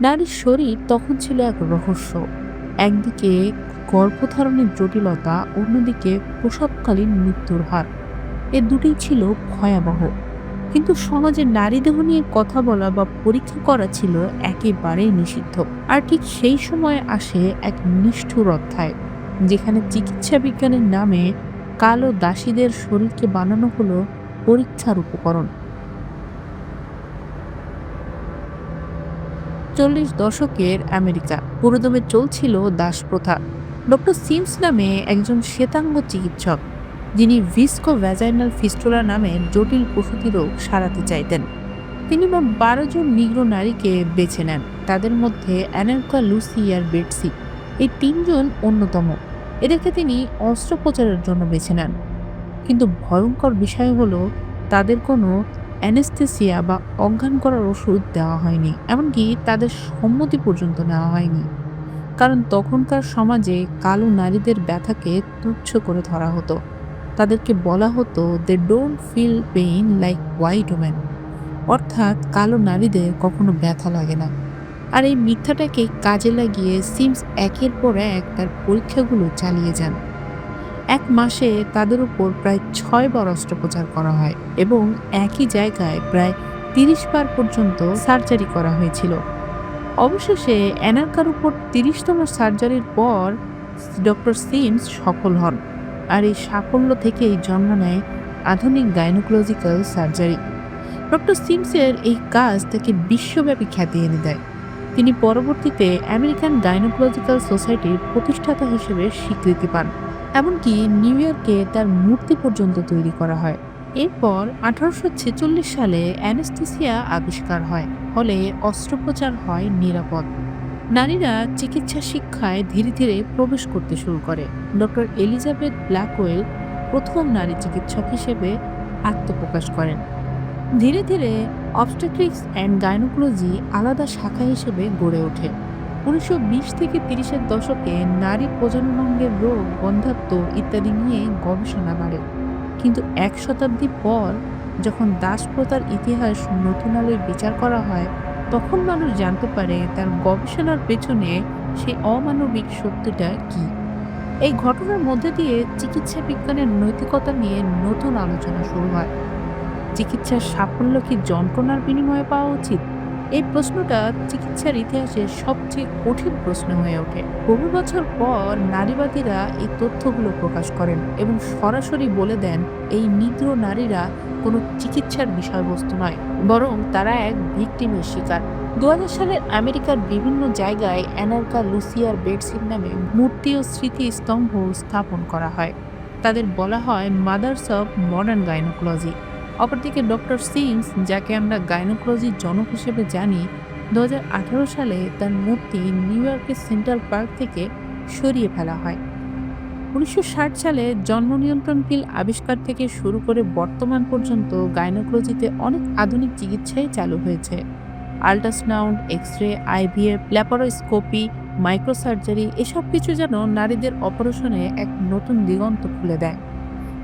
নারীর শরীর তখন ছিল এক রহস্য। একদিকে গর্ভধারণের জটিলতা, অন্যদিকে প্রসবকালীন মৃত্যুর হার। এ দুটোই ছিল ভয়াবহ। কিন্তু সমাজে নারী দেহ নিয়ে কথা বলা বা পরীক্ষা করা ছিল একেবারেই নিষিদ্ধ। আর ঠিক সেই সময় আসে এক নিষ্ঠুর অধ্যায়, যেখানে চিকিৎসা বিজ্ঞানের নামে কালো দাসীদের শরীরকে বানানো হলো পরীক্ষার উপকরণ। চল্লিশ দশকের আমেরিকা। পুরোদমে চলছিল দাস প্রথা। ডক্টর সিমস নামে একজন শ্বেতাঙ্গ চিকিৎসক, যিনি ভিস্কো ভ্যাজাইনাল ফিস্টোলা নামে জটিল প্রসূতি রোগ সারাতে চাইতেন। তিনি মোট বারো জন নিগ্র নারীকে বেছে নেন, তাদের মধ্যে অ্যানার্কা লুসি আর বেটসি। এই তিনজন অন্যতম। এদেরকে তিনি অস্ত্রোপচারের জন্য বেছে নেন। কিন্তু ভয়ঙ্কর বিষয় হলো, তাদের কোনো অ্যানেস্থেসিয়া বা অজ্ঞান করার ওষুধ দেওয়া হয়নি, এমনকি তাদের সম্মতি পর্যন্ত নেওয়া হয়নি। কারণ তখনকার সমাজে কালো নারীদের ব্যথাকে তুচ্ছ করে ধরা হতো। তাদেরকে বলা হতো they don't feel pain like white woman অর্থাৎ কালো নারীদের কখনো ব্যথা লাগে না। আর এই মিথ্যাটাকে কাজে লাগিয়ে সিমস একের পর এক তার পরীক্ষাগুলো চালিয়ে যান। এক মাসে তাদের উপর প্রায় ছয় বার অস্ত্রোপচার করা হয় এবং একই জায়গায় প্রায় তিরিশ বার পর্যন্ত সার্জারি করা হয়েছিল। অবশেষে অ্যানার্কার উপর তিরিশতম সার্জারির পর ডক্টর সিমস সফল হন আর এই সাফল্য থেকেই জন্ম নেয় আধুনিক গাইনোকোলজিক্যাল সার্জারি। ডক্টর সিমসের এই কাজ তাকে বিশ্বব্যাপী খ্যাতি এনে দেয়। তিনি পরবর্তীতে আমেরিকান গাইনোকোলজিক্যাল সোসাইটির প্রতিষ্ঠাতা হিসেবে স্বীকৃতি পান। এমনকি নিউ ইয়র্কে তার মূর্তি পর্যন্ত তৈরি করা হয়। এরপর আঠারোশো ছেচল্লিশ সালে অ্যানেস্থেসিয়া আবিষ্কার হয়, ফলে অস্ত্রোপচার হয় নিরাপদ। নারীরা চিকিৎসা শিক্ষায় ধীরে ধীরে প্রবেশ করতে শুরু করে। ডক্টর এলিজাবেথ ব্ল্যাকওয়েল প্রথম নারী চিকিৎসক হিসেবে আত্মপ্রকাশ করেন। ধীরে ধীরে অবস্টেট্রিক্স অ্যান্ড গাইনোকোলজি আলাদা শাখা হিসেবে গড়ে ওঠে। উনিশশো বিশ থেকে তিরিশের দশকে নারী প্রজননাঙ্গের রোগ বন্ধাত্ব ইত্যাদি নিয়ে গবেষণা বাড়ে। কিন্তু এক শতাব্দী পর যখন দাস দাসপ্রথার ইতিহাস নতুন আলোয় বিচার করা হয়, তখন মানুষ জানতে পারে তার গবেষণার পেছনে সেই অমানবিক সত্যটা কি। এই ঘটনার মধ্যে দিয়ে চিকিৎসা বিজ্ঞানের নৈতিকতা নিয়ে নতুন আলোচনা শুরু হয়। চিকিৎসার সাফল্য কি যন্ত্রণার বিনিময়ে পাওয়া উচিত? এই প্রশ্নটা চিকিৎসার ইতিহাসে সবচেয়ে কঠিন প্রশ্ন হয়ে ওঠে। বহু বছর পর নারীবাদীরা এই তথ্যগুলো প্রকাশ করেন এবং সরাসরি বলে দেন, এই নিগ্র নারীরা কোনো চিকিৎসার বিষয়বস্তু নয়, বরং তারা এক ভিকটিমের শিকার। দু হাজার সালের আমেরিকার বিভিন্ন জায়গায় অ্যানার্কা লুসিয়ার বেডসির নামে মূর্তি ও স্মৃতিস্তম্ভ স্থাপন করা হয়। তাদের বলা হয় মাদার্স অব মডার্ন গাইনোকোলজি। অপরদিকে ডক্টর সিমস, যাকে আমরা গাইনোকোলজির জনক হিসেবে জানি, দু হাজার আঠেরো সালে তার মূর্তি নিউ ইয়র্কের সেন্ট্রাল পার্ক থেকে সরিয়ে ফেলা হয়। উনিশশো ষাট সালে জন্ম নিয়ন্ত্রণ পিল আবিষ্কার থেকে শুরু করে বর্তমান পর্যন্ত গাইনোকোলজিতে অনেক আধুনিক চিকিৎসাই চালু হয়েছে। Ultrasound X ray IVF, laparoscopy, microsurgery, এসব কিছু যেন নারীদের অপারেশনে এক নতুন দিগন্ত খুলে দেয়।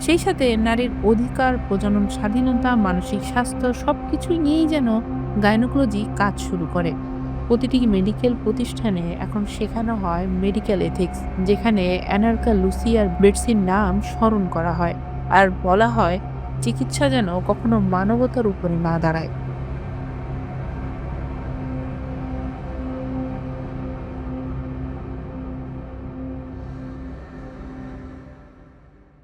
সেই সাথে নারীর অধিকার, প্রজনন স্বাধীনতা, মানসিক স্বাস্থ্য সব কিছুই নিয়েই যেন গাইনোকোলজি কাজ শুরু করে। প্রতিটি মেডিকেল প্রতিষ্ঠানে এখন শেখানো হয় মেডিকেল এথিক্স, যেখানে অ্যানার্কা লুসি আর বেডসির নাম স্মরণ করা হয়। আর বলা হয়, চিকিৎসা যেন কখনো মানবতার উপরে না দাঁড়ায়।